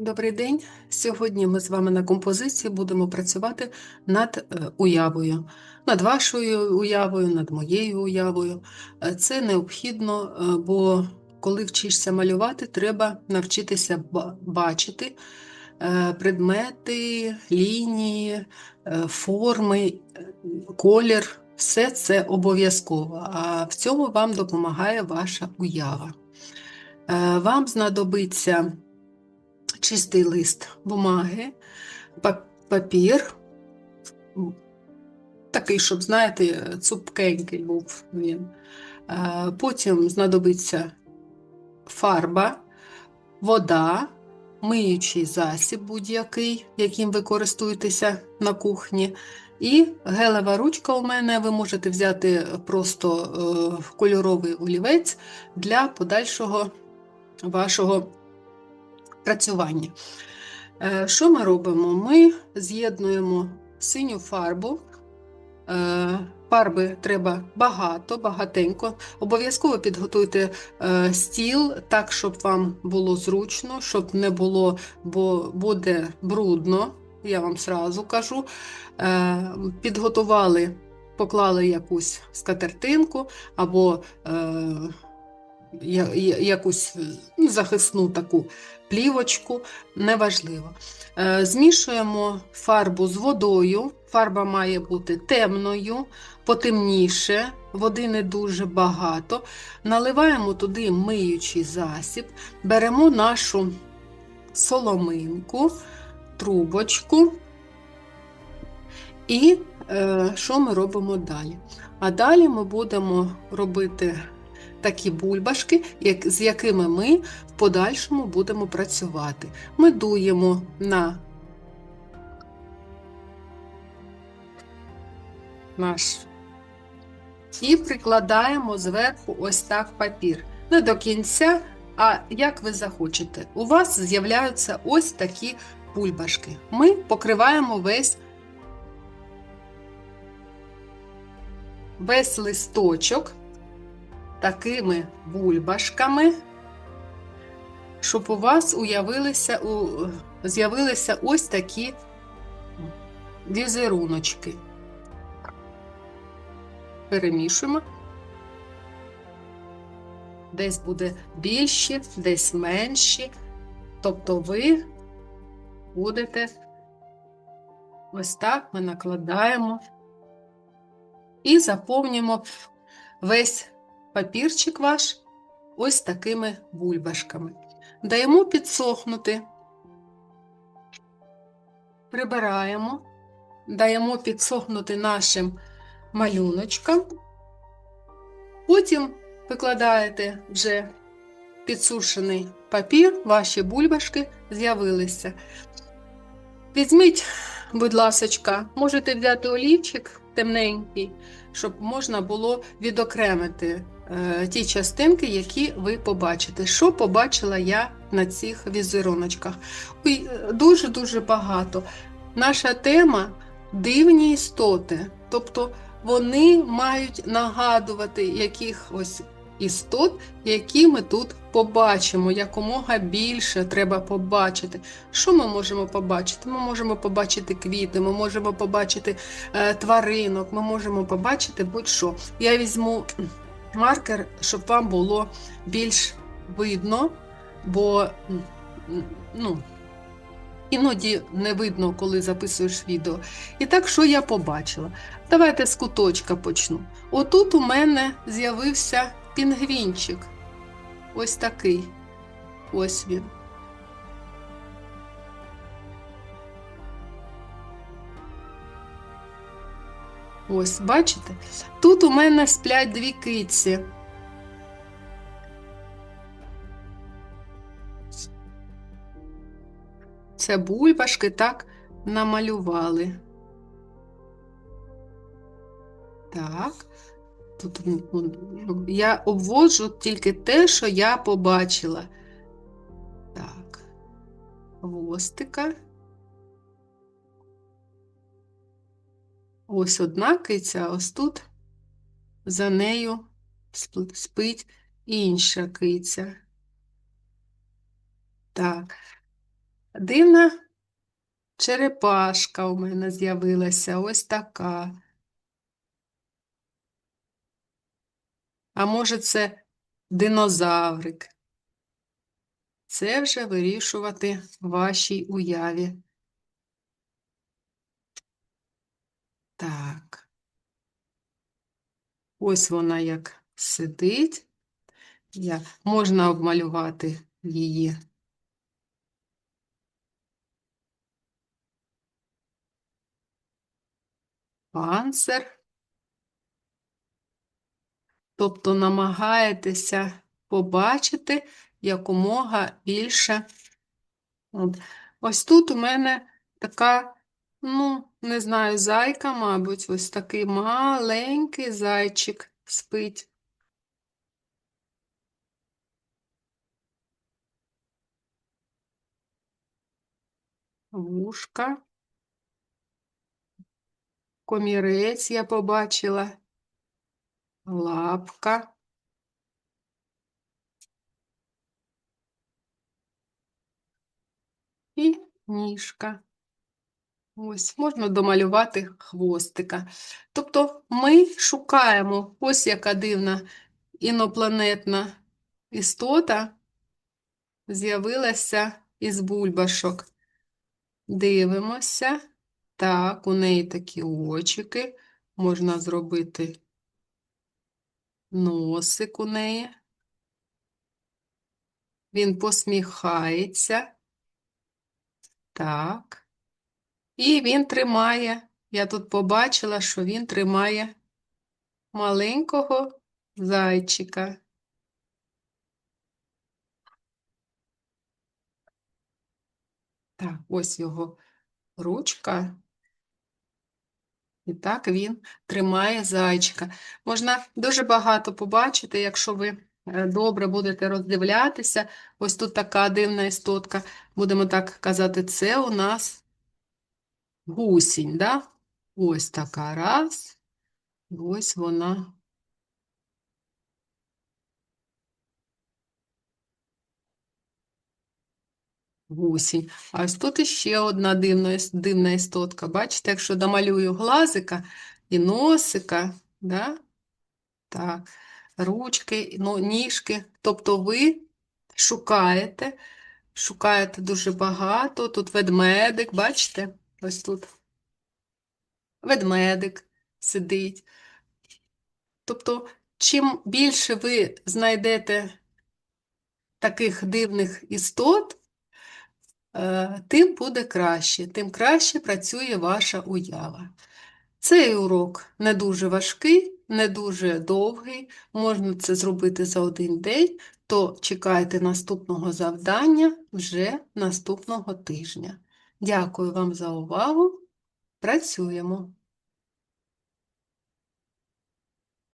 Добрий день. Сьогодні ми з вами на композиції будемо працювати над е, уявою, над вашою уявою, над моєю уявою. Е, Це необхідно, е, бо коли вчишся малювати, треба навчитися бачити предмети, лінії, форми, колір. Все це обов'язково, а в цьому вам допомагає ваша уява. Вам знадобиться чистий лист бумаги, папір, такий, щоб, знаєте, цупкенький був він. Е, Потім знадобиться фарба, вода, миючий засіб будь-який, яким ви користуєтеся на кухні. І гелева ручка у мене, ви можете взяти просто е, кольоровий олівець для подальшого вашого працювання. Е, Що ми робимо? Ми з'єднуємо синю фарбу. Е, Фарби треба багато, багатенько. Обов'язково підготуйте е, стіл так, щоб вам було зручно, щоб не було, бо буде брудно, я вам сразу кажу. Підготували, поклали якусь скатертинку або якусь ну, захисну таку плівочку, неважливо. Е, Змішуємо фарбу з водою. Фарба має бути темною, потемніше, води не дуже багато. Наливаємо туди миючий засіб, беремо нашу соломинку, трубочку. І е, що ми робимо далі? А далі ми будемо робити такі бульбашки, як, з якими ми в подальшому будемо працювати. Ми дуємо на наш і прикладаємо зверху ось так папір. Не до кінця, а як ви захочете. У вас з'являються ось такі бульбашки. Ми покриваємо весь весь листочок такими бульбашками, щоб у вас уявилися, з'явилися ось такі візеруночки. Перемішуємо. Десь буде більші, десь менші. Тобто ви будете ось так ми накладаємо і заповнюємо весь папірчик ваш ось такими бульбашками. Даємо підсохнути, прибираємо, даємо підсохнути нашим малюночкам. Потім викладаєте вже підсушений папір, ваші бульбашки з'явилися. Візьміть, будь ласочка, можете взяти олівчик темненький, щоб можна було відокремити е, ті частинки, які ви побачите. Що побачила я на цих візеруночках? Е, Дуже-дуже багато. Наша тема дивні істоти. Тобто вони мають нагадувати якихось істот, які ми тут побачимо. Якомога більше треба побачити. Що ми можемо побачити? Ми можемо побачити квіти, ми можемо побачити е, тваринок, ми можемо побачити будь-що. Я візьму маркер, щоб вам було більш видно, бо ну, іноді не видно, коли записуєш відео. І так, що я побачила? Давайте з куточка почну. Отут у мене з'явився пінгвінчик. Ось такий. Ось він. Ось, бачите? Тут у мене сплять дві киці. Це бульбашки так намалювали. Так. Тут я обводжу тільки те, що я побачила. Так, хвостика. Ось одна киця, ось тут за нею спить інша киця. Так. Дивна черепашка у мене з'явилася, ось така. А може, це динозаврик? Це вже вирішувати вашій уяві. Так. Ось вона як сидить. Я... Можна обмалювати її. Панцир. Тобто намагаєтеся побачити якомога більше. От. Ось тут у мене така, ну, не знаю, зайка, мабуть, ось такий маленький зайчик спить. Вушка. Комірець я побачила. Лапка. І ніжка. Ось, можна домалювати хвостика. Тобто ми шукаємо ось яка дивна інопланетна істота з'явилася із бульбашок. Дивимося. Так, у неї такі очики. Можна зробити носик у неї. Він посміхається. Так. І він тримає. Я тут побачила, що він тримає маленького зайчика. Так, ось його ручка. І так він тримає зайчика. Можна дуже багато побачити, якщо ви е, добре будете роздивлятися. Ось тут така дивна істотка. Будемо так казати, це у нас гусінь, да? Ось така раз. Ось вона. Гусінь. А ось тут іще одна дивна, дивна істотка. Бачите, якщо домалюю глазика і носика, да? так, ручки, ну, ніжки. Тобто ви шукаєте, шукаєте дуже багато. Тут ведмедик, бачите? Ось тут ведмедик сидить. Тобто, чим більше ви знайдете таких дивних істот, тим буде краще, тим краще працює ваша уява. Цей урок не дуже важкий, не дуже довгий, можна це зробити за один день, то чекайте наступного завдання вже наступного тижня. Дякую вам за увагу. Працюємо!